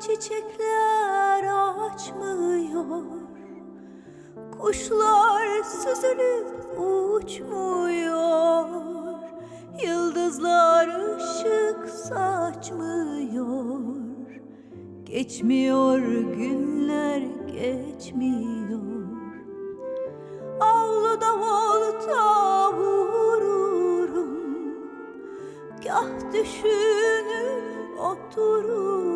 çiçekler açmıyor. Kuşlar süzülüp uçmuyor. Yıldızlar ışık saçmıyor. Geçmiyor günler geçmiyor. Avluda volta vururum Gah düşünür otururum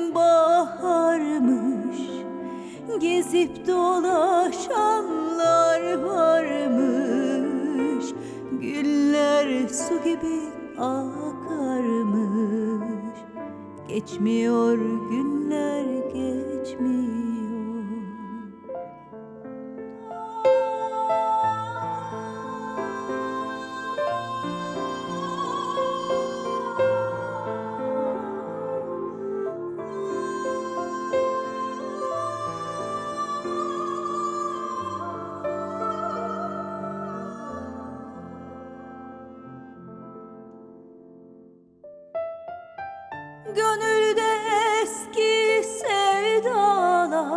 Gezip dolaşanlar varmış. Günler su gibi akarmış. Geçmiyor günler geçmiyor Gönülde eski sevdalar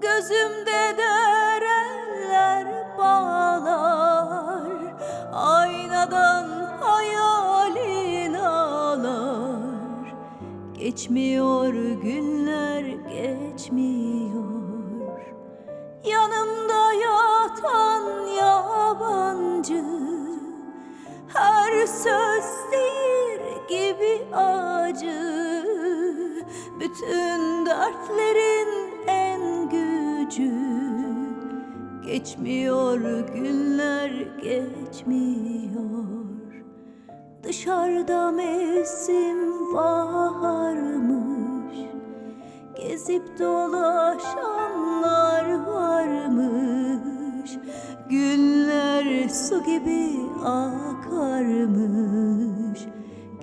Gözümde dereller bağlar. Aynadan hayalin ağlar Geçmiyor günler geçmiyor. Yanımda yatan yabancı her söz zehir gibi acı. Bütün dertlerin en gücü. Geçmiyor günler geçmiyor. Dışarıda mevsim baharmış. Gezip dolaşanlar varmış. Günler su gibi akarmış